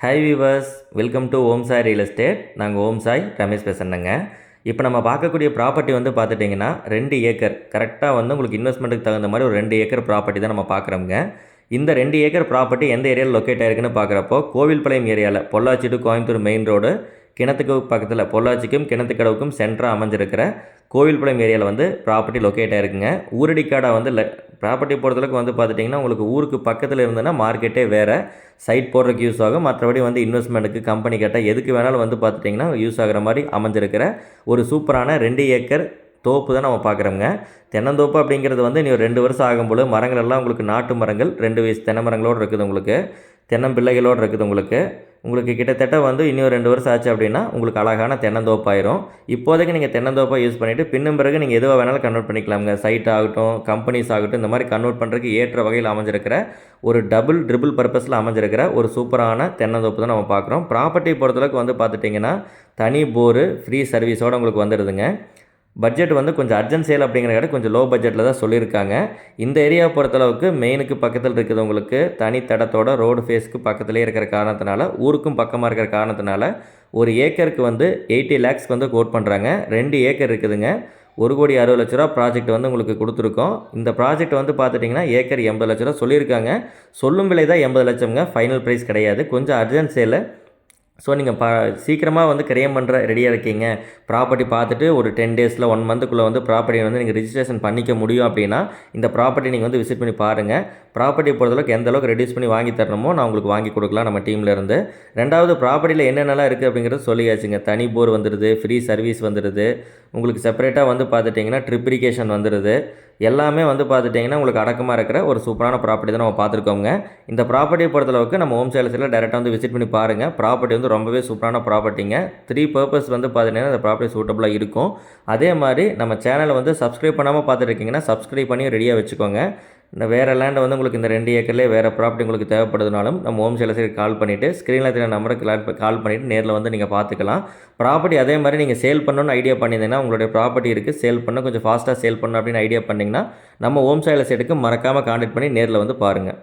Hi viewers welcome to Om Sai real estate நாங்கள் ஓம் சாய் ரமேஷ் பேசுகிறேங்க இப்போ நம்ம பார்க்கக்கூடிய ப்ராப்பர்ட்டி வந்து பார்த்துட்டிங்கன்னா ரெண்டு ஏக்கர். கரெக்டாக வந்து உங்களுக்கு இன்வெஸ்ட்மெண்ட்டுக்கு தகுந்த மாதிரி ஒரு ரெண்டு ஏக்கர் ப்ராப்பர்ட்டி தான் நம்ம பார்க்குறோங்க இந்த ரெண்டு ஏக்கர் ப்ராப்பர்ட்டி எந்த ஏரியாவில் லொக்கேட் ஆயிருக்குன்னு பார்க்குறப்போ கோவில்பாளையம் ஏரியாவில் Pollachi to Coimbatore main road கிணத்துக்கு பக்கத்தில் பொள்ளாச்சிக்கும் கிணத்துக்கடவுக்கும் சென்டராக அமைஞ்சிருக்கிற கோவில்பாளையம் ஏரியாவில் வந்து ப்ராப்பர்ட்டி லொக்கேட் ஆயிருக்குங்க. ஊரடிக்காடாக வந்து ப்ராப்பர்ட்டி பொறுத்தளவுக்கு வந்து பார்த்துட்டிங்கன்னா உங்களுக்கு ஊருக்கு பக்கத்தில் இருந்ததுன்னா மார்க்கெட்டே வேறு. சைட் போடுறதுக்கு யூஸ் ஆகும். மற்றபடி வந்து இன்வெஸ்ட்மெண்ட்டுக்கு கம்பெனி கேட்டால் எதுக்கு வேணாலும் வந்து பார்த்துட்டிங்கன்னா யூஸ் ஆகிற மாதிரி அமைஞ்சிருக்கிற ஒரு சூப்பரான ரெண்டு ஏக்கர் தோப்பு தான் நம்ம பார்க்குறோங்க தென்னந்தோப்பு அப்படிங்கிறது வந்து நீ ஒரு ரெண்டு வருஷம் ஆகும்போது மரங்கள் எல்லாம் உங்களுக்கு நாட்டு மரங்கள் ரெண்டு வயசு தென்னை மரங்களோடு இருக்குது உங்களுக்கு. தென்னம்பிள்ளைகளோடு இருக்குது உங்களுக்கு. உங்களுக்கு கிட்டத்தட்ட வந்து இன்னும் ரெண்டு வருஷம் ஆச்சு அப்படின்னா உங்களுக்கு அழகான தென்னந்தோப்பாயிரும். இப்போதைக்கு நீங்கள் தென்னந்தோப்பை யூஸ் பண்ணிவிட்டு பின்னும் பிறகு நீங்கள் எதுவாக வேணாலும் கன்வெர்ட் பண்ணிக்கலாமுங்க. சைட் ஆகட்டும் கம்பெனிஸ் ஆகட்டும் இந்த மாதிரி கன்வெர்ட் பண்ணுறதுக்கு ஏற்ற வகையில் அமைஞ்சிருக்கிற ஒரு டபுள் ட்ரிபிள் பர்பஸில் அமைஞ்சிருக்கிற ஒரு சூப்பரான தென்னந்தோப்பு தான் நம்ம பார்க்குறோம். ப்ராப்பர்ட்டி பொறுத்தளவுக்கு வந்து பார்த்துட்டிங்கன்னா தனி போரு ஃப்ரீ சர்வீஸோடு உங்களுக்கு வந்துடுதுங்க. பட்ஜெட் வந்து கொஞ்சம் அர்ஜென்ட் சேல் அப்படிங்கிற கொஞ்சம் லோ பட்ஜெட்டில் தான் சொல்லியிருக்காங்க. இந்த ஏரியாவை பொறுத்தளவுக்கு மெயினுக்கு பக்கத்தில் இருக்கிறவங்களுக்கு தனி தடத்தோட ரோடு ஃபேஸ்க்கு பக்கத்துலேயே இருக்கிற காரணத்தினால ஊருக்கும் பக்கமாக இருக்கிற காரணத்தினால ஒரு ஏக்கருக்கு வந்து எயிட்டி லேக்ஸ்க்கு வந்து கோட் பண்ணுறாங்க ரெண்டு ஏக்கர் இருக்குதுங்க. ஒரு கோடி அறுபது லட்ச ரூபா ப்ராஜெக்ட் வந்து உங்களுக்கு கொடுத்துருக்கோம். இந்த ப்ராஜெக்ட் வந்து பார்த்துட்டிங்கன்னா ஏக்கர் எண்பது லட்ச ரூபா சொல்லியிருக்காங்க. சொல்லும் விலை தான் எண்பது லட்சம்ங்க. ஃபைனல் ப்ரைஸ் கிடையாது. கொஞ்சம் அர்ஜென்ட் சேலை. ஸோ நீங்கள் ப சீக்கிரமாக வந்து கிரையம் பண்ணுற ரெடியாக இருக்கீங்க. ப்ராப்பர்ட்டி பார்த்துட்டு ஒரு டென் டேஸில் ஒன் மந்த்துக்குள்ளே வந்து ப்ராப்பர்ட்டியை வந்து நீங்கள் ரிஜிஸ்ட்ரேஷன் பண்ணிக்க முடியும் அப்படின்னா இந்த ப்ராப்பர்ட்டி நீங்கள் வந்து விசிட் பண்ணி பாருங்கள் ப்ராப்பர்ட்டி பொறுத்தளவுக்கு எந்த அளவுக்கு ரெடியூஸ் பண்ணி வாங்கி தரணுமோ நான் உங்களுக்கு வாங்கி கொடுக்கலாம் நம்ம டீமில் இருந்து. ரெண்டாவது ப்ராப்பர்ட்டியில் என்னென்னலாம் இருக்குது அப்படிங்கிறது சொல்லியாச்சுங்க. தனி போர் வந்துடுது ஃப்ரீ சர்வீஸ் வந்துடுது உங்களுக்கு செப்பரேட்டாக வந்து பார்த்துட்டிங்கன்னா ட்ரிப்ரிகேஷன் வந்துடுது எல்லாமே வந்து பார்த்துட்டிங்கன்னா உங்களுக்கு அடக்கமாக இருக்கிற ஒரு சூப்பரான ப்ராப்பர்ட்டி தான் நம்ம பார்த்துருக்கோங்க இந்த ப்ராப்பர்ட்டியை பொறுத்தளவுக்கு நம்ம ஹோம் சேல்ஸில் டேரெக்டாக வந்து விசிட் பண்ணி பாருங்கள் ப்ராப்பர்ட்டி வந்து ரொம்பவே சூப்பரான ப்ராப்பர்ட்டிங்க த்ரீ பர்பஸ் வந்து பார்த்துட்டிங்கன்னா இந்த ப்ராப்பர்ட்டி சூட்டபுளாக இருக்கும். அதே மாதிரி நம்ம சேனலை வந்து சப்ஸ்கிரைப் பண்ணாமல் பார்த்துருக்கீங்கன்னா சப்ஸ்கிரைப் பண்ணி ரெடியாக வச்சுக்கோங்க. இந்த வேறு லேண்டை வந்து உங்களுக்கு இந்த ரெண்டு ஏக்கர்லேயே வேறு ப்ராப்பர்ட்டி உங்களுக்கு தேவைப்படுதுனாலும் நம்ம ஹோம் சேலர்ஸுக்கு கால் பண்ணிவிட்டு ஸ்க்ரீனில் தெரிய நம்பருக்கு கால் பண்ணிவிட்டு நேரில் வந்து நீங்கள் பார்த்துக்கலாம் ப்ராப்பர்ட்டி அதே மாதிரி நீங்கள் சேல் பண்ணணும்னு ஐடியா பண்ணியிருந்தீங்கன்னா உங்களுடைய ப்ராப்பர்ட்டி இருக்குது சேல் பண்ண கொஞ்சம் ஃபாஸ்ட்டாக சேல் பண்ணணும் அப்படின்னு ஐடியா பண்ணிங்கன்னா நம்ம ஹோம் சேலர்ஸ் எடுக்க மறக்காமல் கான்டாக்ட் பண்ணி நேரில் வந்து பாருங்கள்